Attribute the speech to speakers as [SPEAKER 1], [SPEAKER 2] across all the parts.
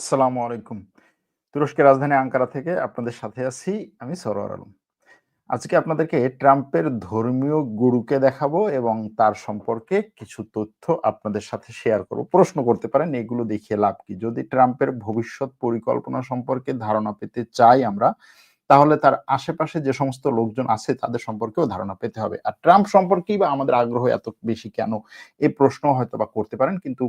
[SPEAKER 1] আসসালামু আলাইকুম। তুরস্কের রাজধানী আঙ্কারা থেকে আপনাদের সাথে আছি আমি সরোয়ার আলম। আজকে আপনাদেরকে ট্রাম্পের ধর্মীয় গুরুকে দেখাবো এবং তার সম্পর্কে কিছু তথ্য আপনাদের সাথে শেয়ার করব। প্রশ্ন করতে পারেন এগুলো দেখিয়ে লাভ কি? যদি ট্রাম্পের ভবিষ্যৎ পরিকল্পনা সম্পর্কে ধারণা পেতে চাই আমরা, তাহলে তার আশেপাশে যে সমস্ত লোকজন আছে তাদের সম্পর্কেও ধারণা পেতে হবে। আর ট্রাম্প সম্পর্কেই বা আমাদের আগ্রহ এত বেশি কেন? এই প্রশ্ন হয়তো বা করতে পারেন। কিন্তু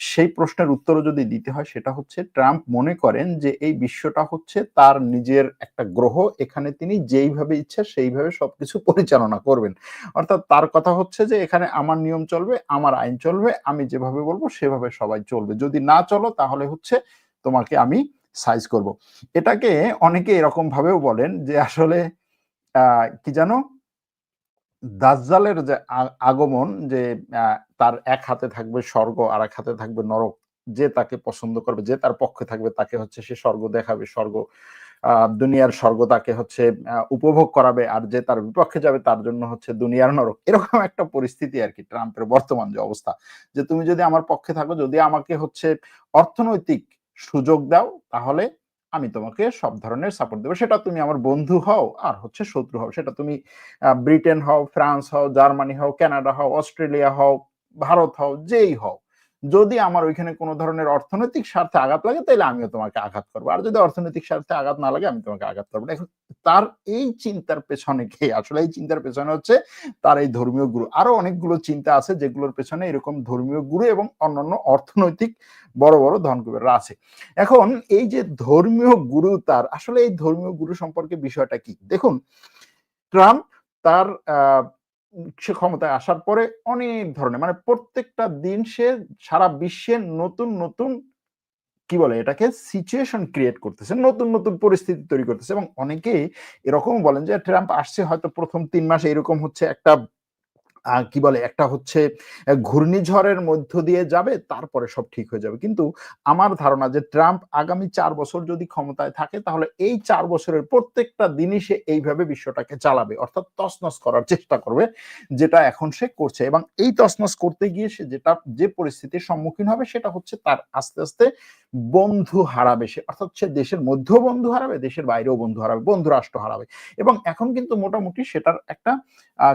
[SPEAKER 1] সেই প্রশ্নের উত্তরও যদি দিতে হয় সেটা হচ্ছে ট্রাম্প মনে করেন যে এই বিশ্বটা হচ্ছে তার নিজের একটা গ্রহ। এখানে তিনি যেইভাবে ইচ্ছা সেইভাবে সবকিছু পরিচালনা করবেন। অর্থাৎ তার কথা হচ্ছে যে এখানে আমার নিয়ম চলবে, আমার আইন চলবে, আমি যেভাবে বলব সেভাবে সবাই চলবে। যদি না চলো তাহলে হচ্ছে তোমাকে আমি সাইজ করব। এটাকে অনেকে এরকম ভাবেও বলেন যে আসলে কি যেন? দাজ্জালের যে আগমন যে তার এক হাতে থাকবে স্বর্গ, আর এক হাতে থাকবে নরক। যে তাকে পছন্দ করবে, যে তার পক্ষে থাকবে তাকে হচ্ছে সে স্বর্গ দেখাবে। স্বর্গ দুনিয়ার স্বর্গ তাকে হচ্ছে উপভোগ করাবে। আর যে তার বিপক্ষে যাবে তার জন্য হচ্ছে দুনিয়ার নরক। এরকম একটা পরিস্থিতি আর কি ট্রাম্পের বর্তমান যে অবস্থা। যে তুমি যদি আমার পক্ষে থাকো, যদি আমাকে হচ্ছে অর্থনৈতিক সুযোগ দাও তাহলে আমি তোমাকে সব ধরনের সাপোর্ট দেবো সেটা তুমি আমার বন্ধু হও আর হচ্ছে শত্রু হও। সেটা তুমি ব্রিটেন হও, ফ্রান্স হও, জার্মানি হও, কানাডা হও, অস্ট্রেলিয়া হও, ভারত হও, যেই হও। যদি আমার ওইখানে কোনো ধরনের অর্থনৈতিক স্বার্থে আঘাত লাগে তাহলে আমিও তোমাকে আঘাত করব আর যদি অর্থনৈতিক স্বার্থে আঘাত না লাগে আমি তোমাকে আঘাত করব না। এখন তার এই চিন্তার পেছনে কে? আসলে এই চিন্তার পেছনে হচ্ছে তার এই ধর্মীয় গুরু। আরও অনেকগুলো চিন্তা আছে যেগুলোর পেছনে এরকম ধর্মীয় গুরু এবং অন্যান্য অর্থনৈতিক বড়, বড় ধনকুবেররা আছে। এখন এই যে ধর্মীয় গুরু তার আসলে এই ধর্মীয় গুরু সম্পর্কে বিষয়টা কি? দেখুন ট্রাম্প তার আ সে ক্ষমতায় আসার পরে অনেক ধরনের মানে প্রত্যেকটা দিন সে সারা বিশ্বে নতুন, নতুন কি বলে এটাকে সিচুয়েশন ক্রিয়েট করতেছে। নতুন, নতুন পরিস্থিতি তৈরি করতেছে এবং অনেকেই এরকম বলেন যে ট্রাম্প আসছে হয়তো প্রথম তিন মাস এরকম হচ্ছে একটা কি বলে একটা হচ্ছে ঘূর্ণিঝড়ের মধ্য দিয়ে যাবে তারপরে সব ঠিক হয়ে যাবে। কিন্তু আমার ধারণা যে ট্রাম্প আগামী চার বছর যদি ক্ষমতায় থাকে তাহলে এই চার বছরের প্রত্যেকটা দিনই সে এইভাবে বিশ্বটাকে চালাবে। অর্থাৎ তছনছ করার চেষ্টা করবে যেটা এখন সে করছে এবং এই তছনছ করতে গিয়ে সে যেটা যে পরিস্থিতির সম্মুখীন হবে সেটা হচ্ছে তার আস্তে, আস্তে বন্ধু হারাবে সে। অর্থাৎ সে দেশের মধ্যেও বন্ধু হারাবে, দেশের বাইরেও বন্ধু হারাবে, বন্ধু রাষ্ট্র হারাবে। এবং এখন কিন্তু মোটামুটি সেটার একটা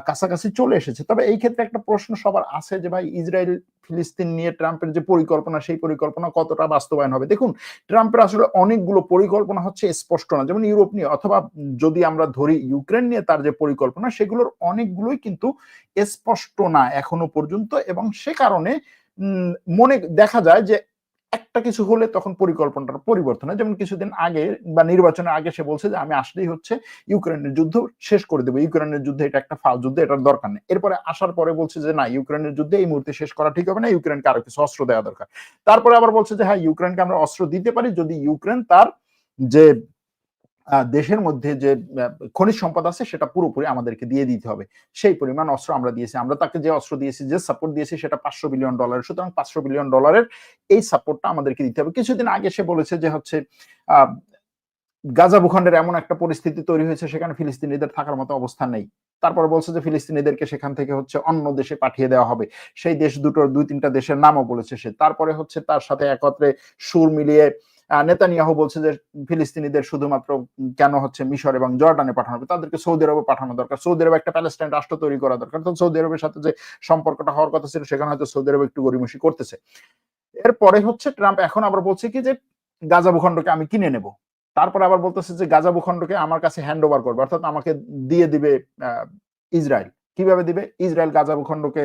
[SPEAKER 1] কাছাকাছি চলে এসেছে। তবে এই ক্ষেত্রে একটা প্রশ্ন সবার আছে যে ভাই ইসরায়েল ফিলিস্তিন নিয়ে ট্রাম্পের যে পরিকল্পনা সেই পরিকল্পনা কতটা বাস্তবায়ন হবে? দেখুন ট্রাম্পের আসলে অনেকগুলো পরিকল্পনা হচ্ছে স্পষ্ট না। যেমন ইউরোপ নিয়ে অথবা যদি আমরা ধরি ইউক্রেন নিয়ে তার যে পরিকল্পনা সেগুলোর অনেকগুলোই কিন্তু স্পষ্ট না এখনও পর্যন্ত এবং সে কারণে মনে দেখা যায় যে একটা কিছু হলে তখন পরিকল্পনাটার পরিবর্তন হয়। যেমন কিছুদিন আগে বা নির্বাচনের আগে সে বলছে যে, আমি আসলেই হচ্ছে ইউক্রেনের যুদ্ধ শেষ করে দেবো ইউক্রেনের যুদ্ধে এটা একটা ফাল যুদ্ধ, এটার দরকার নেই। এরপরে আসার পরে বলছে যে, না, ইউক্রেনের যুদ্ধে এই মুহূর্তে শেষ করা ঠিক হবে না। ইউক্রেনকে আরও কিছু অস্ত্র দেওয়া দরকার। তারপরে আবার বলছে যে হ্যাঁ ইউক্রেনকে আমরা অস্ত্র দিতে পারি যদি ইউক্রেন তার যে দেশের মধ্যে যে খনিজ সম্পদ আছে সেটা পুরোপুরি আমাদেরকে দিয়ে দিতে হবে। সেই পরিমাণ অস্ত্র আমরা দিয়েছি। আমরা তাকে যে অস্ত্র দিয়েছি, যে সাপোর্ট দিয়েছি সেটা ৫০০ বিলিয়ন ডলার সুতরাং ৫০০ বিলিয়ন ডলারের এই সাপোর্টটা আমাদেরকে দিতে হবে। কিছুদিন আগে সে বলেছে যে হচ্ছে গাজা ভূখণ্ডের এমন একটা পরিস্থিতি তৈরি হয়েছে সেখানে ফিলিস্তিনিদের থাকার মতো অবস্থা নেই। তারপরে বলছে যে ফিলিস্তিনিদেরকে সেখান থেকে হচ্ছে অন্য দেশে পাঠিয়ে দেওয়া হবে। সেই দেশ দুটোর ২-৩ টা দেশের নামও বলেছে সে। তারপরে হচ্ছে তার সাথে একত্রে সুর মিলিয়ে আ নেতানিয়াহু বলছে যে ফিলিস্তিনিদের শুধুমাত্র কেন হচ্ছে মিশর এবং জর্ডানে পাঠানো হবে, তাদেরকে সৌদি আরবে পাঠানো দরকার। সৌদি আরবে একটা প্যালেস্টাইন রাষ্ট্র তৈরি করা দরকার। তো সৌদি আরবের সাথে যে সম্পর্কটা হওয়ার কথা ছিল সেখানে হয়তো সৌদি আরব একটু গড়িমসি করতেছে। এরপরে হচ্ছে ট্রাম্প এখন আবার বলছে কি যে গাজা ভূখণ্ডকে আমি কিনে নেব। তারপরে আবার বলতেছে যে গাজা ভূখণ্ডকে আমার কাছে হ্যান্ড ওভার করবে। অর্থাৎ আমাকে দিয়ে দিবে ইসরায়েল। কীভাবে দিবে? ইসরায়েল গাজা ভূখণ্ডকে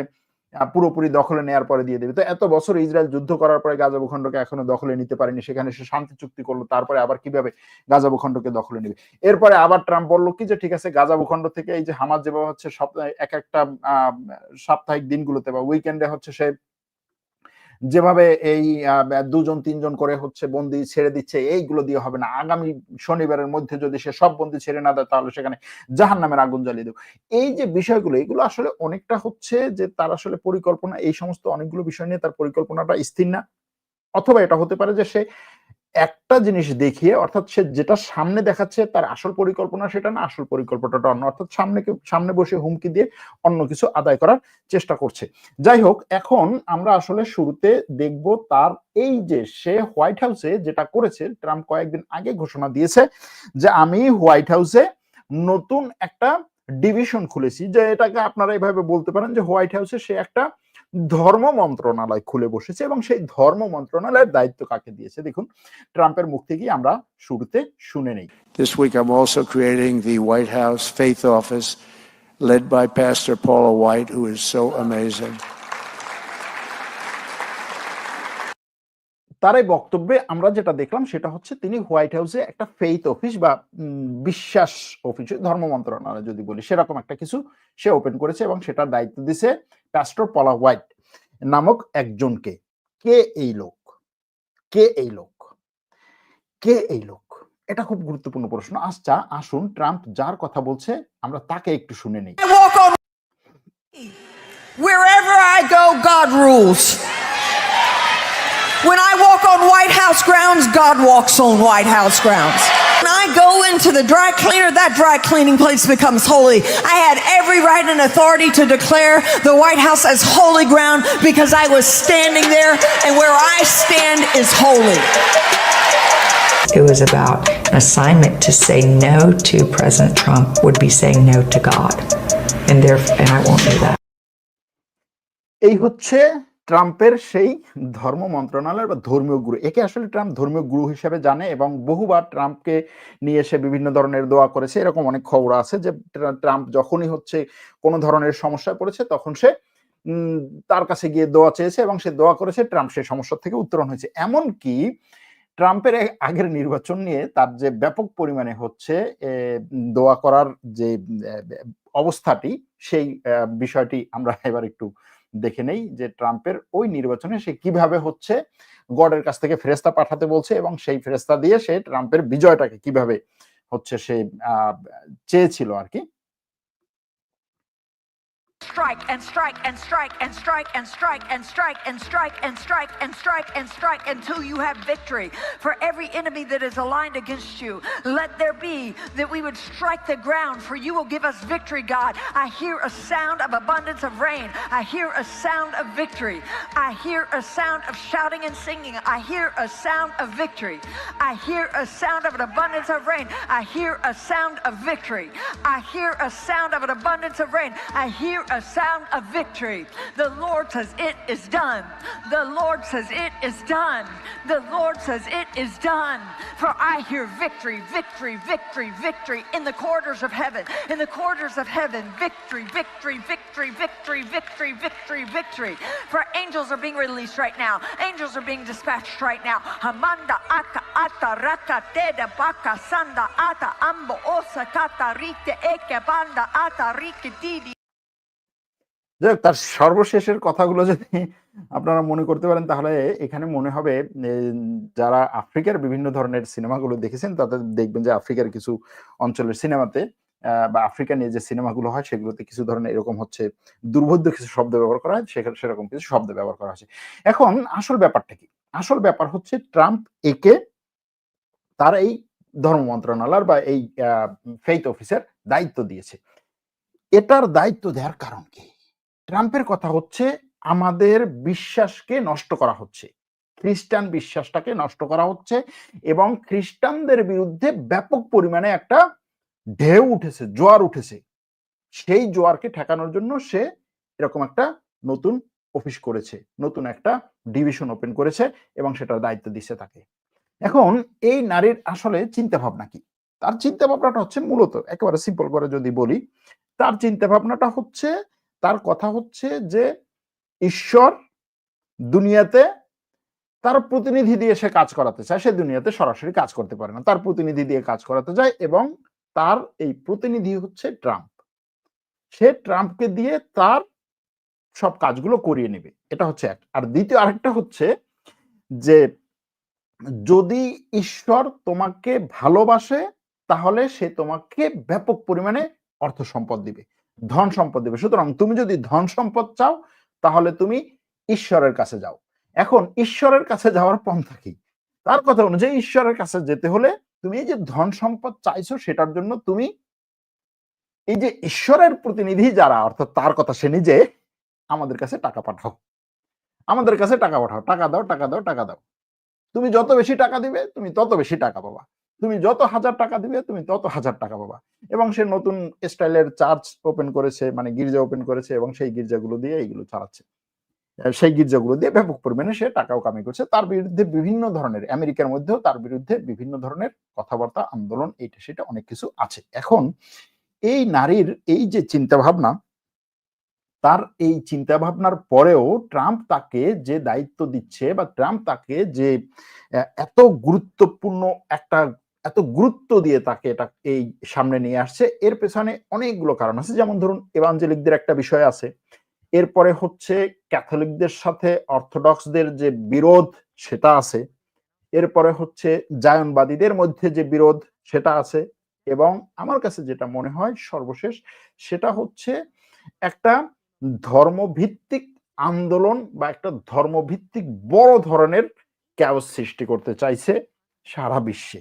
[SPEAKER 1] পুরোপুরি দখলে নেয়ার পরে দিয়ে দেবে তো এত বছর ইসরায়েল যুদ্ধ করার পরে গাজা ভূখণ্ডকে এখনও দখলে নিতে পারেনি। সেখানে সে শান্তি চুক্তি করল, তারপরে আবার কীভাবে গাজা ভূখণ্ডকে দখলে নেবে এরপরে আবার ট্রাম্প বলল, কি যে ঠিক আছে, গাজা ভূখণ্ড থেকে এই যে হামাজ যেভাবে হচ্ছে সপ্তাহে একেকটা একটা সাপ্তাহিক দিনগুলোতে বা উইকেন্ডে হচ্ছে সে যেভাবে এই দুজন ২ জন ৩ জন করে হচ্ছে বন্দি ছেড়ে দিচ্ছে, এইগুলো দিয়ে হবে না। আগামী শনিবারের মধ্যে যদি সে সব বন্দি ছেড়ে না দেয়, তাহলে সেখানে জাহান নামের আগুন জ্বালিয়ে দেবো এই যে বিষয়গুলো, এগুলো আসলে অনেকটা হচ্ছে যে তার আসলে পরিকল্পনা, এই সমস্ত অনেকগুলো বিষয় নিয়ে তার পরিকল্পনাটা স্থির না। অথবা এটা হতে পারে যে সে একটা জিনিস দেখিয়ে, অর্থাৎ সে যেটা সামনে দেখাচ্ছে তার আসল পরিকল্পনা সেটা না, আসল পরিকল্পনাটা অন্য। অর্থাৎ সামনে সামনে বসে হুমকি দিয়ে অন্য কিছু আদায় করার চেষ্টা করছে। যাই হোক, এখন আমরা আসলে শুরুতে দেখব তার এই যে সে হোয়াইট হাউসে যেটা করেছে, ট্রাম্প কয়েকদিন আগে ঘোষণা দিয়েছে যে আমি হোয়াইট হাউসে নতুন একটা ডিভিশন খুলেছি। যে এটাকে আপনারা এইভাবে বলতে পারেন যে হোয়াইট হাউসে সে একটা ধর্ম মন্ত্রণালয় খুলে বসেছে এবং সেই ধর্ম মন্ত্রণালয়ের দায়িত্ব কাকে দিয়েছে দেখুন ট্রাম্পের মুখ থেকেই আমরা শুরুতে শুনে নেই
[SPEAKER 2] This week, I'm also creating the White House Faith Office, led by Pastor Paula White, who is so amazing.
[SPEAKER 1] তার এই বক্তব্যে আমরা যেটা দেখলাম সেটা হচ্ছে তিনি হোয়াইট হাউসে একটা ফেইথ অফিস বা বিশ্বাস অফিস ধর্ম মন্ত্রণালয় যদি বলি সেরকম একটা কিছু সে ওপেন করেছে এবং সেটার দায়িত্ব দিছে প্যাস্টর পলা হোয়াইট নামক একজনকে। কে এই লোক? কে এই লোক? কে এই লোক? এটা খুব গুরুত্বপূর্ণ প্রশ্ন। আচ্ছা আসুন ট্রাম্প যার কথা বলছে আমরা তাকে একটু শুনে নেই।
[SPEAKER 3] Wherever I go, God rules. When I walk on White House grounds, God walks on White House grounds. When I go into the dry cleaner, that dry cleaning place becomes holy. I had every right and authority to declare the White House as holy ground because I was standing there, and where I stand is holy.
[SPEAKER 4] It was about an assignment to say no to President Trump would be saying no to God. And there and I won't do that.
[SPEAKER 1] এই হচ্ছে ট্রাম্পের সেই ধর্ম মন্ত্রণালয় বা ধর্মীয় গুরু, একে আসলে ট্রাম্প ধর্মীয় গুরু হিসেবে জানে এবং বহুবার ট্রাম্পকে নিয়ে এসে বিভিন্ন ধরনের দোয়া করেছে। এরকম অনেক খবর আছে যে ট্রাম্প যখনই হচ্ছে কোনো ধরনের সমস্যায় পড়েছে তখন সে তার কাছে গিয়ে দোয়া চেয়েছে এবং সে দোয়া করেছে ট্রাম্প সেই সমস্যা থেকে উত্তরণ হয়েছে। এমনকি ট্রাম্পের আগের নির্বাচন নিয়ে তার যে ব্যাপক পরিমাণে হচ্ছে দোয়া করার যে অবস্থাটি, সেই বিষয়টি আমরা এবার একটু দেখে নেই যে ট্রাম্পের ওই নির্বাচনে সে কীভাবে হচ্ছে, গডের কাছ থেকে ফেরেস্তা পাঠাতে বলছে এবং সেই ফেরেস্তা দিয়ে সে ট্রাম্পের বিজয়টাকে কীভাবে হচ্ছে সে চেয়েছিল আর কি।
[SPEAKER 5] Strike and strike and strike and strike and strike and strike and strike and strike and strike and strike until you have victory. For every enemy that is aligned against you, let there be that we would strike the ground, for you will give us victory, God. I hear a sound of abundance of rain. I hear a sound of victory. I hear a sound of shouting and singing. I hear a sound of victory. I hear a sound of an abundance of rain. I hear a sound of victory. I hear a sound of an abundance of rain. I hear a sound of victory. The Lord says it is done. The Lord says it is done. The Lord says it is done. For I hear victory, victory, victory, victory in the corridors of heaven. In the corridors of heaven, victory, victory, victory, victory, victory, victory, victory. For angels are being released right now. Angels are being dispatched right now. Hamanda aka ata raka baka sanda ata ambo osa kata rite eke banda ata rike didi.
[SPEAKER 1] যাই তার সর্বশেষের কথাগুলো যদি আপনারা মনে করতে পারেন, তাহলে এখানে মনে হবে যারা আফ্রিকার বিভিন্ন ধরনের সিনেমাগুলো দেখেছেন, তাদের দেখবেন যে আফ্রিকার কিছু অঞ্চলের সিনেমাতে বা আফ্রিকা নিয়ে যে সিনেমাগুলো হয়, সেগুলোতে কিছু ধরনের এরকম হচ্ছে দুর্বোধ্য কিছু শব্দ ব্যবহার করা হয়, সেখানে, সেরকম কিছু শব্দ ব্যবহার করা হয়েছে। এখন আসল ব্যাপারটা কি? আসল ব্যাপার হচ্ছে ট্রাম্প একে তার এই ধর্ম মন্ত্রণালয় বা এই ফেইথ অফিসের দায়িত্ব দিয়েছে। এটার দায়িত্ব দেওয়ার কারণ কি? ট্রাম্পের কথা হচ্ছে, আমাদের বিশ্বাসকে নষ্ট করা হচ্ছে। খ্রিস্টান বিশ্বাসটাকে নষ্ট করা হচ্ছে এবং খ্রিস্টানদের বিরুদ্ধে ব্যাপক পরিমাণে একটা ঢেউ উঠেছে, জোয়ার উঠেছে। সেই জোয়ারকে ঠেকানোর জন্য সে এরকম একটা নতুন অফিস করেছে, নতুন একটা ডিভিশন ওপেন করেছে এবং সেটার দায়িত্ব দিচ্ছে তাকে। এখন এই নারীর আসলে চিন্তা ভাবনা কি? তার চিন্তা ভাবনাটা হচ্ছে মূলত, একেবারে সিম্পল করে যদি বলি, তার চিন্তা ভাবনাটা হচ্ছে তার কথা হচ্ছে যে ঈশ্বর দুনিয়াতে তার প্রতিনিধি দিয়ে সে কাজ করাতে চায়। সে দুনিয়াতে সরাসরি কাজ করতে পারে না। তার প্রতিনিধি দিয়ে কাজ করাতে যায় এবং তার এই প্রতিনিধি হচ্ছে ট্রাম্প। সে ট্রাম্পকে দিয়ে তার সব কাজগুলো করিয়ে নেবে। এটা হচ্ছে এক। আর দ্বিতীয় আরেকটা হচ্ছে যে যদি ঈশ্বর তোমাকে ভালোবাসে, তাহলে সে তোমাকে ব্যাপক পরিমাণে অর্থ সম্পদ দিবে। ধন সম্পদ দিবে। সুতরাং তুমি যদি ধন সম্পদ চাও, তাহলে তুমি ঈশ্বরের কাছে যাও। এখন ঈশ্বরের কাছে যাওয়ার পন্থা কি? তার কথা অনুযায়ী ঈশ্বরের কাছে যেতে হলে তুমি এই যে ধন সম্পদ চাইছো, সেটার জন্য তুমি এই যে ঈশ্বরের প্রতিনিধি যারা, অর্থাৎ তার কথা সে নিজে, আমাদের কাছে টাকা পাঠাও। আমাদের কাছে টাকা পাঠাও। টাকা দাও টাকা দাও টাকা দাও। তুমি যত বেশি টাকা দিবে, তুমি তত বেশি টাকা পাবা। তুমি যত হাজার টাকা দিবে, তুমি তত হাজার টাকা পাবা। এবং সে নতুন স্টাইলের চার্চ ওপেন করেছে মানে গির্জা ওপেন করেছে এবং সেই গির্জাগুলো দিয়ে এইগুলো চালাচ্ছে। সেই গির্জাগুলো দিয়ে ব্যাপক পরিমাণে সে টাকাও কামাই করছে। তার বিরুদ্ধে বিভিন্ন ধরনের, আমেরিকার মধ্যেও তার বিরুদ্ধে বিভিন্ন ধরনের কথাবার্তা, আন্দোলন, এইটা সেটা অনেক কিছু আছে। এখন এই নারীর এই যে চিন্তা ভাবনা তার এই চিন্তা ভাবনার পরেও ট্রাম্প তাকে যে দায়িত্ব দিচ্ছে বা ট্রাম্প তাকে যে এত গুরুত্বপূর্ণ একটা এত গুরুত্ব দিয়ে তাকে এটা এই সামনে নিয়ে আসছে। এর পেছনে অনেকগুলো কারণ আছে। যেমন ধরুন এভাঞ্জেলিকদের একটা বিষয় আছে। এরপরে হচ্ছে ক্যাথলিকদের সাথে অর্থোডক্সদের যে বিরোধ, সেটা আছে। এরপরে হচ্ছে জায়নবাদীদের মধ্যে যে বিরোধ, সেটা আছে। এবং আমার কাছে যেটা মনে হয় সর্বশেষ, সেটা হচ্ছে একটা ধর্মভিত্তিক আন্দোলন বা একটা ধর্মভিত্তিক বড় ধরনের ক্যাওস সৃষ্টি করতে চাইছে সারা বিশ্বে।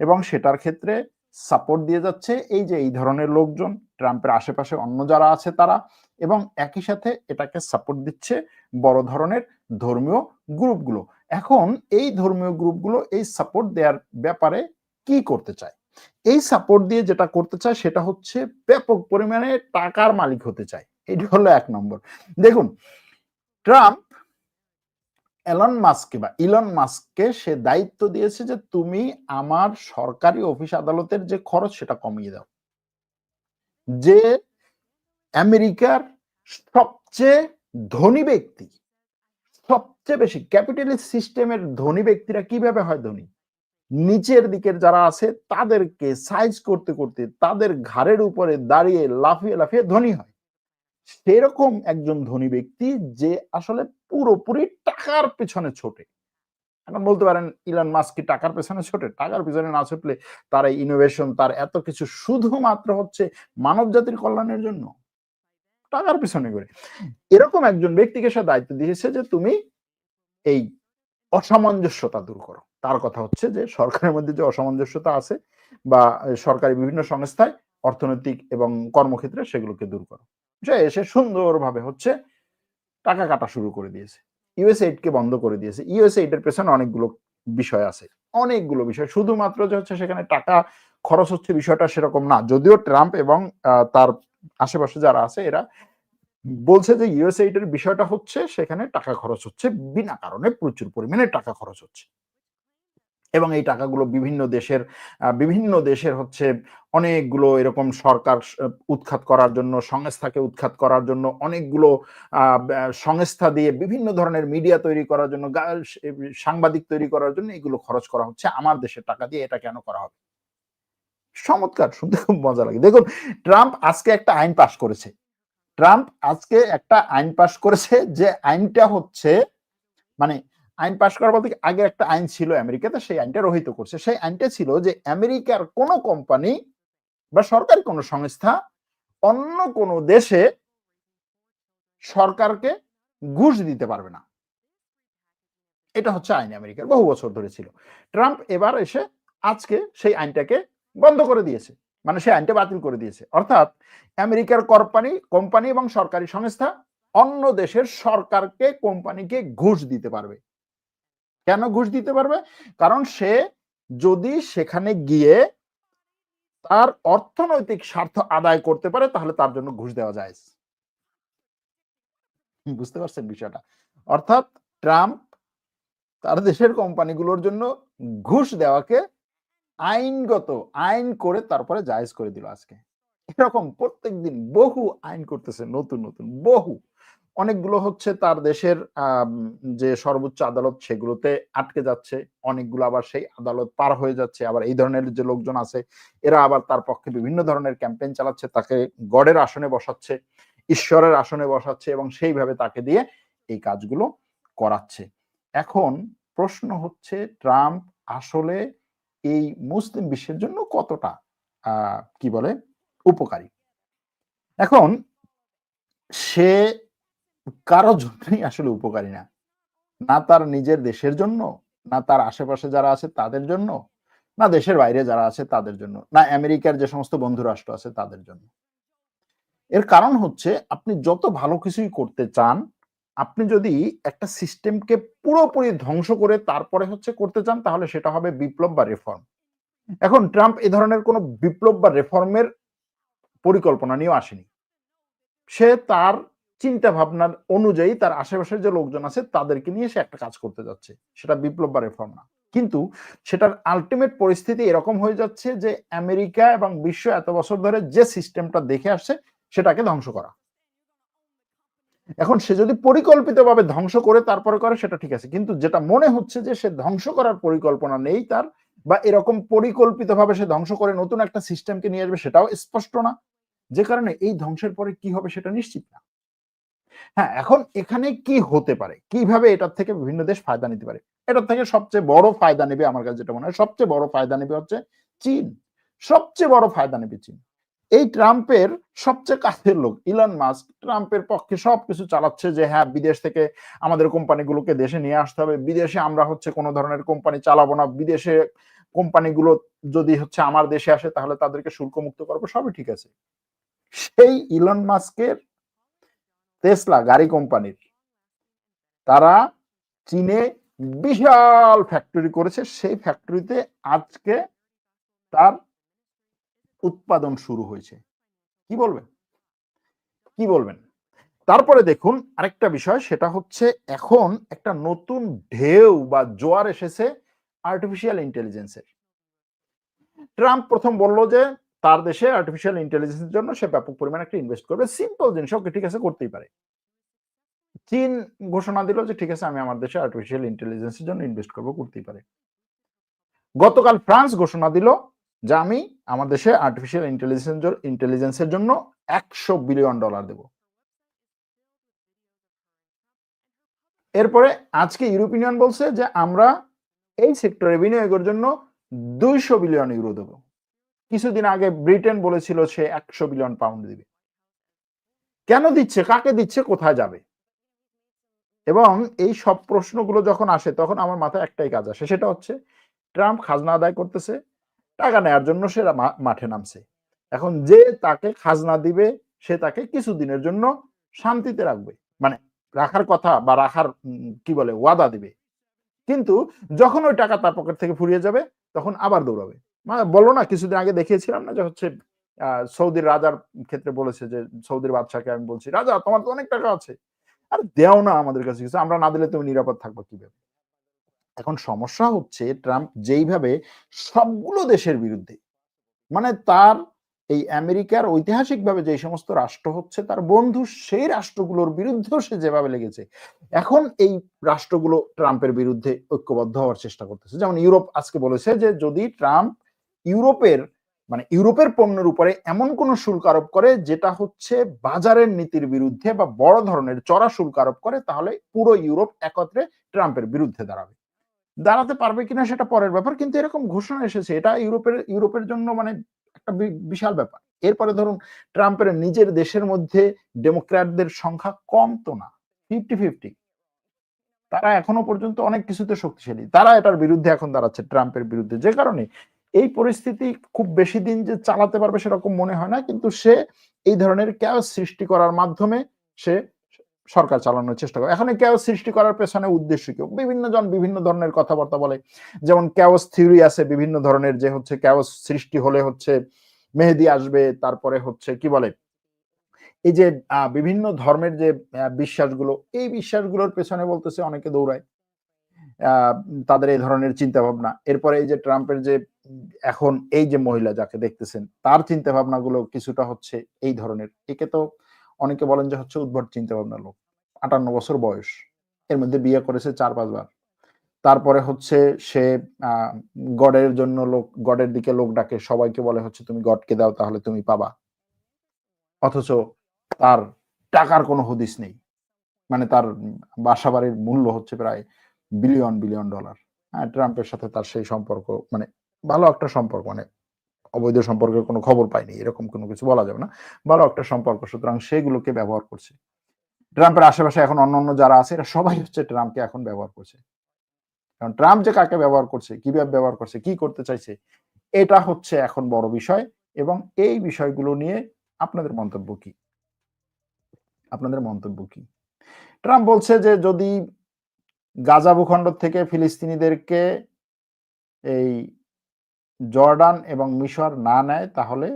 [SPEAKER 1] এবং সেটার ক্ষেত্রে সাপোর্ট দিয়ে যাচ্ছে এই যে এই ধরনের লোকজন, ট্রাম্পের আশেপাশে অন্য যারা আছে তারা এবং একই সাথে এটাকে সাপোর্ট দিচ্ছে বড় ধরনের ধর্মীয় গ্রুপগুলো। এখন এই ধর্মীয় গ্রুপগুলো এই সাপোর্ট দেওয়ার ব্যাপারে কি করতে চায়? এই সাপোর্ট দিয়ে যেটা করতে চায় সেটা হচ্ছে ব্যাপক পরিমাণে টাকার মালিক হতে চায়। এটি হলো এক নম্বর। দেখুন, ট্রাম্প এলন মাস্ককে বা ইলন মাস্ককে সে দায়িত্ব দিয়েছে যে তুমি আমার সরকারি অফিস আদালতের যে খরচ সেটা কমিয়ে দাও। যে আমেরিকার সবচেয়ে ধনী ব্যক্তি, সবচেয়ে বেশি ক্যাপিটালিস্ট সিস্টেমের ধনী ব্যক্তিরা কীভাবে হয় ধনী? নিচের দিকের যারা আছে তাদেরকে সাইজ করতে করতে তাদের ঘাড়ের উপরে দাঁড়িয়ে লাফিয়ে লাফিয়ে ধনী হয়। সেরকম একজন ধনী ব্যক্তি যে আসলে পুরোপুরি টাকার পেছনে ছোটে। এখন বলতে পারেন ইলন মাস্ক কি টাকার পেছনে ছোটে? টাকার পেছনে না ছুটলে তার এই ইনোভেশন তার এত কিছু শুধুমাত্র হচ্ছে মানব জাতির কল্যাণের জন্য? টাকার পেছনে করে। এরকম একজন ব্যক্তিকে সে দায়িত্ব দিয়েছে যে তুমি এই অসামঞ্জস্যতা দূর করো। তার কথা হচ্ছে যে সরকারের মধ্যে যে অসামঞ্জস্যতা আছে বা সরকারি বিভিন্ন সংস্থায় অর্থনৈতিক এবং কর্মক্ষেত্রে সেগুলোকে দূর করো। সে এসে সুন্দরভাবে হচ্ছে টাকা কাটা শুরু করে দিয়েছে। ইউএসএইড কে বন্ধ করে দিয়েছে। এর পেছনে অনেকগুলো বিষয় আছে। অনেকগুলো বিষয়। শুধুমাত্র যে হচ্ছে সেখানে টাকা খরচ হচ্ছে বিষয়টা সেরকম না। যদিও ট্রাম্প এবং তার আশেপাশে যারা আছে, এরা বলছে যে ইউএসএইড এর বিষয়টা হচ্ছে সেখানে টাকা খরচ হচ্ছে বিনা কারণে প্রচুর পরিমাণে টাকা খরচ হচ্ছে। এবং এই টাকাগুলো বিভিন্ন দেশের বিভিন্ন দেশের হচ্ছে অনেকগুলো এরকম সরকার উৎখাত করার জন্য, সংস্থাকে উৎখাত করার জন্য অনেকগুলো সংস্থা দিয়ে বিভিন্ন ধরনের মিডিয়া তৈরি করার জন্য সাংবাদিক তৈরি করার জন্য এগুলো খরচ করা হচ্ছে। আমার দেশের টাকা দিয়ে এটা কেন করা হবে? চমৎকার, শুনতে খুব মজা লাগে। দেখুন, ট্রাম্প আজকে একটা আইন পাশ করেছে। ট্রাম্প আজকে একটা আইন পাশ করেছে যে আইনটা হচ্ছে মানে আইন পাশ করার বলতে আগে একটা আইন ছিল আমেরিকাতে, সেই আইনটা রহিত করছে। সেই আইনটা ছিল যে আমেরিকার কোনো কোম্পানি বা সরকারি কোনো সংস্থা অন্য কোনো দেশে সরকারকে ঘুষ দিতে পারবে না। এটা হচ্ছে আইন আমেরিকার, বহু বছর ধরে ছিল। ট্রাম্প এবার এসে আজকে সেই আইনটাকে বন্ধ করে দিয়েছে। মানে সেই আইনটা বাতিল করে দিয়েছে। অর্থাৎ আমেরিকার কোম্পানি কোম্পানি এবং সরকারি সংস্থা অন্য দেশের সরকারকে, কোম্পানিকে ঘুষ দিতে পারবে। কেন ঘুষ দিতে পারবে? কারণ সে যদি সেখানে গিয়ে তার অর্থনৈতিক স্বার্থ আদায় করতে পারে, তাহলে তার জন্য ঘুষ দেওয়া যায়। বুঝতে পারছেন বিষয়টা? অর্থাৎ ট্রাম্প তার দেশের কোম্পানিগুলোর জন্য ঘুষ দেওয়াকে আইনগত, আইন করে তারপরে জায়েজ করে দিল আজকে। এরকম প্রত্যেকদিন বহু আইন করতেছে নতুন নতুন, বহু। অনেকগুলো হচ্ছে তার দেশের যে সর্বোচ্চ আদালত সেগুলোতে আটকে যাচ্ছে। অনেকগুলো আবার সেই আদালত পার হয়ে যাচ্ছে। আবার এই ধরনের যে লোকজন আছে, এরা আবার তার পক্ষে বিভিন্ন ধরনের ক্যাম্পেইন চালাচ্ছে, তাকে গডের আসনে বসাচ্ছে, ঈশ্বরের আসনে বসাচ্ছে এবং সেইভাবে তাকে দিয়ে এই কাজগুলো করাচ্ছে। এখন প্রশ্ন হচ্ছে, ট্রাম্প আসলে এই মুসলিম বিশ্বের জন্য কতটা কি বলে, উপকারী? এখন সে কারও জন্যই আসলে উপকারী না। না তার নিজের দেশের জন্য, না তার আশেপাশে যারা আছে তাদের জন্য, না দেশের বাইরে যারা আছে তাদের জন্য, না আমেরিকার যে সমস্ত বন্ধু রাষ্ট্র আছে তাদের জন্য। এর কারণ হচ্ছে আপনি যত ভালো কিছুই করতে চান, আপনি যদি একটা সিস্টেমকে পুরোপুরি ধ্বংস করে তারপরে হচ্ছে করতে চান, তাহলে সেটা হবে বিপ্লব বা রেফর্ম এখন ট্রাম্প এ ধরনের কোনো বিপ্লব বা রেফর্মের পরিকল্পনা নিয়েও আসেনি। সে তার চিন্তা ভাবনার অনুযায়ী তার আশেপাশের যে লোকজন আছে, তাদেরকে নিয়ে সে একটা কাজ করতে যাচ্ছে। সেটা বিপ্লব বা রেফর্ম না কিন্তু সেটার আলটিমেট পরিস্থিতি এরকম হয়ে যাচ্ছে যে, আমেরিকা এবং বিশ্ব এত বছর ধরে যে সিস্টেমটা দেখে আসছে, সেটাকে ধ্বংস করা। এখন সে যদি পরিকল্পিতভাবে ধ্বংস করে, তারপরে করে, সেটা ঠিক আছে। কিন্তু যেটা মনে হচ্ছে যে, সে ধ্বংস করার পরিকল্পনা নেই তার, বা এরকম পরিকল্পিতভাবে সে ধ্বংস করে নতুন একটা সিস্টেমকে নিয়ে আসবে, সেটাও স্পষ্ট না। যে কারণে এই ধ্বংসের পরে কি হবে, সেটা নিশ্চিত না। হ্যাঁ এখন এখানে কি হতে পারে? কীভাবে এটার থেকে বিভিন্ন দেশ ফায়দা নিতে পারে? এটার থেকে সবচেয়ে বড় ফায়দা নেবে আমার কাছে যেটা মনে হয়, সবচেয়ে বড় ফায়দা নেবে হচ্ছে চীন। সবচেয়ে বড় ফায়দা নেবে চীন। এই ট্রাম্পের সবচেয়ে কাছের লোক, ইলন মাস্ক, ট্রাম্পের পক্ষে সবকিছু চালাচ্ছে যে হ্যাঁ বিদেশ থেকে আমাদের কোম্পানিগুলোকে দেশে নিয়ে আসতে হবে। বিদেশে আমরা হচ্ছে কোনো ধরনের কোম্পানি চালাবো না। বিদেশে কোম্পানিগুলো যদি হচ্ছে আমার দেশে আসে, তাহলে তাদেরকে শুল্ক মুক্ত করব, সবই ঠিক আছে। সেই ইলন মাস্কের টেসলা গাড়ি কোম্পানির তারা চীনে বিশাল ফ্যাক্টরি করেছে। সেই ফ্যাক্টরিতে আজকে তার উৎপাদন শুরু হয়েছে। কি বলবেন? কি বলবেন? তারপরে দেখুন আরেকটা বিষয়, সেটা হচ্ছে এখন একটা নতুন ঢেউ বা জোয়ার এসেছে আর্টিফিশিয়াল ইন্টেলিজেন্সের ট্রাম্প প্রথম বলল যে তার দেশে আর্টিফিশিয়াল ইন্টেলিজেন্সের জন্য সে ব্যাপক পরিমাণে একটা ইনভেস্ট করবে। সিম্পল জিনিস, ওকে ঠিক আছে করতেই পারে। চীন ঘোষণা দিল যে, ঠিক আছে, আমি আমার দেশে আর্টিফিশিয়াল ইন্টেলিজেন্সের জন্য ইনভেস্ট করব, করতেই পারে। গতকাল ফ্রান্স ঘোষণা দিল যে, আমি আমার দেশে আর্টিফিশিয়াল ইন্টেলিজেন্স ইন্টেলিজেন্সের জন্য একশো বিলিয়ন ডলার দেব। এরপরে আজকে ইউরোপিয়ান বলছে যে, আমরা এই সেক্টরে বিনিয়োগের জন্য দুইশো বিলিয়ন ইউরো দেব। কিছুদিন আগে ব্রিটেন বলেছিল সে একশো বিলিয়ন পাউন্ড দিবে। কেন দিচ্ছে? কাকে দিচ্ছে? কোথায় যাবে? এবং এই সব প্রশ্নগুলো যখন আসে, তখন আমার মাথায় একটাই কাজ আসে, সেটা হচ্ছে ট্রাম্প খাজনা আদায় করতেছে, টাকা নেয়ার জন্য সে মাঠে নামছে। এখন যে তাকে খাজনা দিবে, সে তাকে কিছুদিনের জন্য শান্তিতে রাখবে। মানে রাখার কথা বা রাখার কি বলে, ওয়াদা দিবে। কিন্তু যখন ওই টাকা তার পকেট থেকে ফুরিয়ে যাবে, তখন আবার দৌড়াবে। বলো না, কিছুদিন আগে দেখিয়েছিলাম না যে হচ্ছে সৌদির রাজার ক্ষেত্রে বলেছে যে, সৌদির বাদশাকে আমি বলছি, রাজা, তোমার তো অনেক টাকা আছে। আর দেও না আমাদের কাছে কিছু, আমরা না দিলে তুমি নিরাপদ থাকব কীভাবে? এখন সমস্যা হচ্ছে ট্রাম্প যেইভাবে সবগুলো দেশের বিরুদ্ধে মানে তার এই আমেরিকার ঐতিহাসিকভাবে যে সমস্ত রাষ্ট্র হচ্ছে, তার বন্ধু সেই রাষ্ট্রগুলোর বিরুদ্ধেও সে যেভাবে লেগেছে, এখন এই রাষ্ট্রগুলো ট্রাম্পের বিরুদ্ধে ঐক্যবদ্ধ হওয়ার চেষ্টা করতেছে। যেমন ইউরোপ আজকে বলেছে যে, যদি ট্রাম্প ইউরোপের মানে ইউরোপের পণ্যের উপরে এমন কোন শুল্ক আরোপ করে যেটা হচ্ছে বাজারের নীতির বিরুদ্ধে বা বড় ধরনের চড়া শুল্ক আরোপ করে, তাহলে পুরো ইউরোপ একত্রে ট্রাম্পের বিরুদ্ধে দাঁড়াবে। দাঁড়াতে পারবে কিনা সেটা পরের ব্যাপার, কিন্তু এরকম ঘোষণা এসেছে। এটা ইউরোপের ইউরোপের জন্য মানে একটা বিশাল ব্যাপার। এরপরে ধরুন, ট্রাম্পের নিজের দেশের মধ্যে ডেমোক্র্যাটদের সংখ্যা কম তো না ফিফটি ফিফটি তারা এখনও পর্যন্ত অনেক কিছুতে শক্তিশালী। তারা এটার বিরুদ্ধে এখন দাঁড়াচ্ছে, ট্রাম্পের বিরুদ্ধে। যে কারণে এই পরিস্থিতি খুব বেশি দিন যে চালাতে পারবে সেরকম মনে হয় না, কিন্তু সে এই ধরনের ক্যাওস সৃষ্টি করার মাধ্যমে সে সরকার চালানোর চেষ্টা করে। এখন ক্যাওস সৃষ্টি করার পেছনে উদ্দেশ্য কি? বিভিন্ন জন বিভিন্ন ধরনের কথাবার্তা বলে। যেমন ক্যাওস থিওরি আছে, বিভিন্ন ধরনের যে হচ্ছে ক্যাওস সৃষ্টি হলে হচ্ছে মেহেদি আসবে, তারপরে হচ্ছে কি বলে? এই যে বিভিন্ন ধর্মের যে বিশ্বাসগুলো, এই বিশ্বাসগুলোর পেছনে বলতেছে অনেকে দৌড়ায়। তাদের এই ধরনের চিন্তা ভাবনা এরপরে এই যে ট্রাম্পের যে এখন এই যে মহিলা যাকে দেখতেছেন, তার চিন্তা ভাবনাগুলো কিছুটা হচ্ছে এই ধরনের। একে তো অনেকে বলেন যে হচ্ছে উদ্ভট চিন্তা ভাবনা লোক। আটান্ন বছর বয়স। এর মধ্যে বিয়ে করেছে চার পাঁচবার তারপরে হচ্ছে সে গডের জন্য লোক, গডের দিকে লোক ডাকে। সবাইকে বলে হচ্ছে তুমি গডকে দাও, তাহলে তুমি পাবা। অথচ তার টাকার কোনো হদিস নেই। মানে তার বাসা বাড়ির মূল্য হচ্ছে প্রায় বিলিয়ন বিলিয়ন ডলার। হ্যাঁ ট্রাম্পের সাথে তার সেই সম্পর্ক মানে ভালো একটা সম্পর্ক মানে অবৈধ সম্পর্কের কোনো খবর পাইনি, এরকম কোনো কিছু বলা যাবে না। ভালো একটা সম্পর্ক, সুতরাং সেগুলোকে ব্যবহার করছে। ট্রাম্পের আশেপাশে এখন অন্য অন্য যারা আছে, এরা সবাই হচ্ছে ট্রাম্পকে এখন ব্যবহার করছে। কারণ ট্রাম্প যে কাকে ব্যবহার করছে, কীভাবে ব্যবহার করছে, কি করতে চাইছে, এটা হচ্ছে এখন বড় বিষয় এবং এই বিষয়গুলো নিয়ে আপনাদের মন্তব্য কি? আপনাদের মন্তব্য কি? ট্রাম্প বলছে যে যদি গাজা ভূখণ্ড থেকে ফিলিস্তিনিদেরকে এই জর্ডান এবং মিশর না নেয়, তাহলে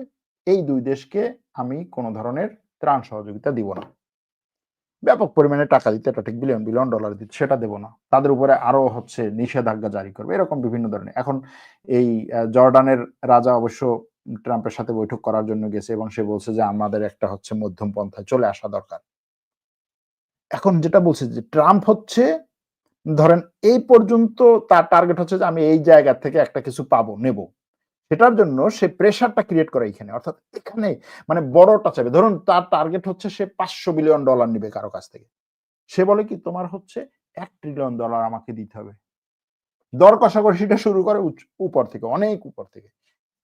[SPEAKER 1] এই দুই দেশকে আমি কোনো ধরনের ত্রাণ সহযোগিতা দিব না। ব্যাপক পরিমাণে টাকা দিতে এটা ঠিক বিলিয়ন বিলিয়ন ডলার দিতে সেটা দেব না। তাদের উপরে আরও হচ্ছে নিষেধাজ্ঞা জারি করবে, এরকম বিভিন্ন ধরনের। এখন এই জর্ডানের রাজা অবশ্য ট্রাম্পের সাথে বৈঠক করার জন্য গেছে এবং সে বলছে যে আমাদের একটা হচ্ছে মধ্যম পন্থায় চলে আসা দরকার। এখন যেটা বলছে যে ট্রাম্প হচ্ছে ধরেন এই পর্যন্ত তার টার্গেট হচ্ছে যে আমি এই জায়গা থেকে একটা কিছু পাবো, নেব। সেটার জন্য সে প্রেশারটা ক্রিয়েট করে এখানে। অর্থাৎ এখানে মানে বড়টা চাইবে। ধরুন তার টার্গেট হচ্ছে সে পাঁচশো বিলিয়ন ডলার নিবে কারও কাছ থেকে। সে বলে কি, তোমার হচ্ছে এক ট্রিলিয়ন ডলার আমাকে দিতে হবে। দর কষাকষিটা শুরু করে উপর থেকে, অনেক উপর থেকে।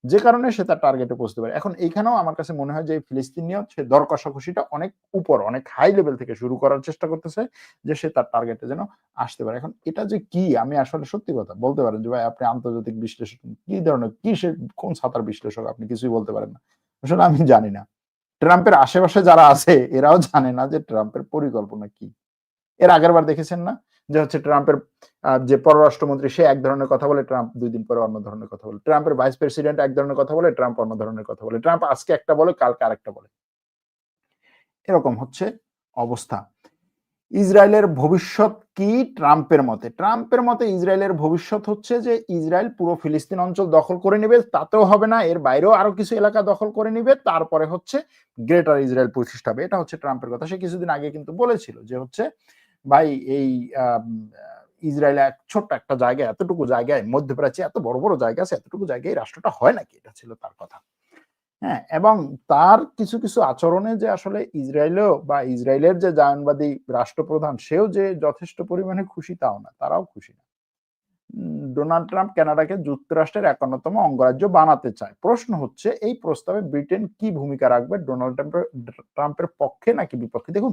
[SPEAKER 1] যে কারণে সে তার টার্গেটে পৌঁছতে পারে। এখন এইখানেও আমার কাছে মনে হয় যে ফিলিস্তিনীয় সে দর কষাকষিটা অনেক উপর, অনেক হাই লেভেল থেকে শুরু করার চেষ্টা করতেছে যে সে তার টার্গেটে যেন আসতে পারে। এখন এটা যে কি? আমি আসলে সত্যি কথা বলতে পারেন যে, ভাই, আপনি আন্তর্জাতিক বিশ্লেষক কি ধরনের কি সে কোন সাঁতার বিশ্লেষক? আপনি কিছুই বলতে পারেন না। আসলে আমি জানি না। ট্রাম্পের আশেপাশে যারা আছে, এরাও জানে না যে ট্রাম্পের পরিকল্পনা কি। এর আগের বার দেখেছেন না? যে হচ্ছে ট্রাম্পের যে পররাষ্ট্রমন্ত্রী, সে এক ধরনের কথা বলে, ট্রাম্প দুই দিন পরে অন্য ধরনের কথা বলে। ট্রাম্পের ভাইস প্রেসিডেন্ট এক ধরনের কথা বলে, ট্রাম্প অন্য ধরনের কথা বলে। ট্রাম্প আজকে একটা বলে, কালকে আরেকটা বলে। এরকম হচ্ছে অবস্থা। ইসরায়েলের ভবিষ্যৎ কি ট্রাম্পের মতে? ট্রাম্পের মতে ইসরায়েলের ভবিষ্যৎ হচ্ছে যে ইসরায়েল পুরো ফিলিস্তিন অঞ্চল দখল করে নেবে, তাতেও হবে না, এর বাইরেও আরও কিছু এলাকা দখল করে নেবে, তারপরে হচ্ছে গ্রেটার ইসরায়েল প্রতিষ্ঠা হবে। এটা হচ্ছে ট্রাম্পের কথা। সে কিছুদিন আগে কিন্তু বলেছিল যে হচ্ছে ভাই, এই ইসরায়েল এক ছোট্ট একটা জায়গায়, এতটুকু জায়গায়, মধ্যপ্রাচ্যে এত বড় বড় জায়গা আছে, এতটুকু জায়গায় রাষ্ট্রটা হয় নাকি এটা ছিল তার কথা। হ্যাঁ এবং তার কিছু কিছু আচরণে যে আসলে ইসরায়েলও বা ইসরায়েলের যে জায়নবাদী রাষ্ট্রপ্রধান, সেও যে যথেষ্ট পরিমাণে খুশি, তাও না, তারাও খুশি না। ডোনাল্ড ট্রাম্প কানাডাকে যুক্তরাষ্ট্রের একান্নতম অঙ্গরাজ্য বানাতে চায়। প্রশ্ন হচ্ছে, এই প্রস্তাবে ব্রিটেন কি ভূমিকা রাখবে? ডোনাল্ড ট্রাম্পের ট্রাম্পের পক্ষে নাকি বিপক্ষে? দেখুন,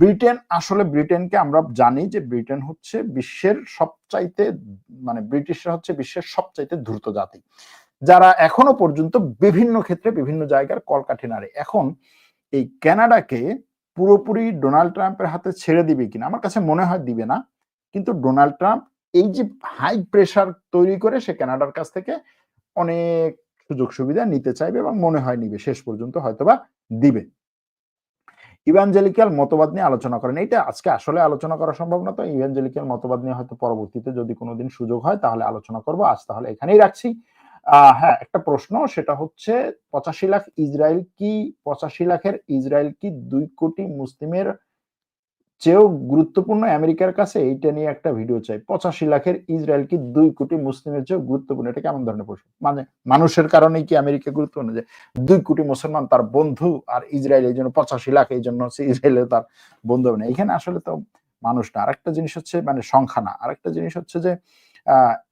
[SPEAKER 1] ব্রিটেন, আসলে ব্রিটেনকে আমরা জানি যে ব্রিটেন হচ্ছে বিশ্বের সবচাইতে মানে ব্রিটিশরা হচ্ছে বিশ্বের সবচাইতে দ্রুত জাতি। যারা এখনও পর্যন্ত বিভিন্ন ক্ষেত্রে বিভিন্ন জায়গার কলকাঠি নাড়ে এখন, এই কানাডাকে পুরোপুরি ডোনাল্ড ট্রাম্পের হাতে ছেড়ে দিবে কিনা? আমার কাছে মনে হয় দিবে না। কিন্তু ডোনাল্ড ট্রাম্প এই যে হাই প্রেসার তৈরি করে সে কানাডার কাছ থেকে অনেক সুযোগ সুবিধা নিতে চাইবে এবং মনে হয় নিবে, শেষ পর্যন্ত হয়তোবা দিবে। ইভাঞ্জেলিক্যাল মতবাদ নিয়ে আলোচনা করেন। এটা আজকে আসলে আলোচনা করা সম্ভব না, তো ইভাঞ্জেলিক্যাল মতবাদ নিয়ে হয়তো পরবর্তীতে যদি কোনোদিন সুযোগ হয় তাহলে আলোচনা করব। আজ তাহলে এখানেই রাখছি। আহ হ্যাঁ একটা প্রশ্ন, সেটা হচ্ছে পঁচাশি লাখ ইসরায়েল কি, পঁচাশি লাখের ইসরায়েল কি দুই কোটি মুসলিমের চেয়েও গুরুত্বপূর্ণ আমেরিকার কাছে এইটা নিয়ে একটা ভিডিও চাই। পঁচাশি লাখের ইসরায়েল কি দুই কোটি মুসলিমের চেয়েও গুরুত্বপূর্ণ? এটা কেমন ধরনের প্রশ্ন? মানে মানুষের কারণেই কি আমেরিকা গুরুত্বপূর্ণ যে দুই কোটি মুসলমান তার বন্ধু আর ইসরায়েল এই জন্য পঁচাশি লাখ, এই জন্য হচ্ছে ইসরায়েলে তার বন্ধু হবে না। এখানে আসলে তো মানুষ না। আরেকটা জিনিস হচ্ছে মানে সংখ্যা না। আরেকটা জিনিস হচ্ছে যে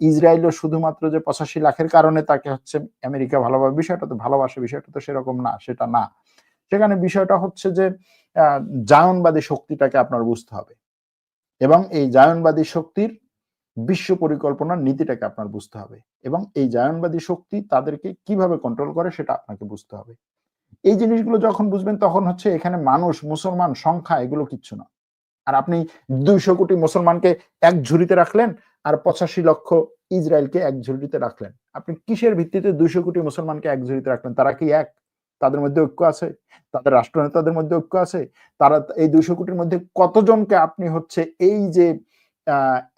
[SPEAKER 1] ইসরায়েলও শুধুমাত্র যে পঁচাশি লাখের কারণে তাকে হচ্ছে আমেরিকা ভালোভাবে, বিষয়টা তো ভালোবাসে, বিষয়টা তো সেরকম না, সেটা না। সেখানে বিষয়টা হচ্ছে যে জায়নবাদী শক্তিটাকে আপনার বুঝতে হবে। এবং এই জায়নবাদী শক্তির বিশ্ব পরিকল্পনার নীতিটাকে আপনার বুঝতে হবে। এবং এই জায়নবাদী শক্তি তাদেরকে কীভাবে কন্ট্রোল করে সেটা আপনাকে বুঝতে হবে। এই জিনিসগুলো যখন বুঝবেন, তখন হচ্ছে এখানে মানুষ, মুসলমান সংখ্যা এগুলো কিচ্ছু না। আর আপনি দুইশো কোটি মুসলমানকে এক ঝুড়িতে রাখলেন আর পঁচাশি লক্ষ ইসরায়েলকে এক ঝুড়িতে রাখলেন। আপনি কিসের ভিত্তিতে দুইশো কোটি মুসলমানকে এক ঝুড়িতে রাখলেন? তারা কি এক? তাদের মধ্যে ঐক্য আছে, তাদের রাষ্ট্রনেতাদের মধ্যে ঐক্য আছে, তারা এই দুইশো কোটির মধ্যে কতজনকে আপনি হচ্ছে এই যে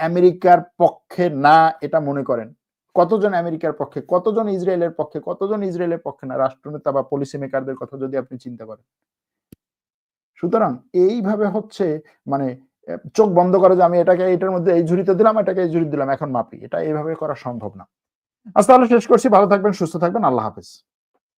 [SPEAKER 1] আমেরিকার পক্ষে না এটা মনে করেন? কতজন আমেরিকার পক্ষে? কতজন ইসরায়েলের পক্ষে? কতজন ইসরায়েলের পক্ষে না? রাষ্ট্রনেতা বা পলিসি মেকারদের কথা যদি আপনি চিন্তা করেন। সুতরাং এইভাবে হচ্ছে মানে চোখ বন্ধ করে যে আমি এটাকে এটার মধ্যে এই ঝুড়িতে দিলাম, এটাকে এই ঝুড়ি দিলাম, এখন মাপি। এটা এইভাবে করা সম্ভব না। আজ তাহলে শেষ করছি। ভালো থাকবেন, সুস্থ থাকবেন। আল্লাহ হাফেজ।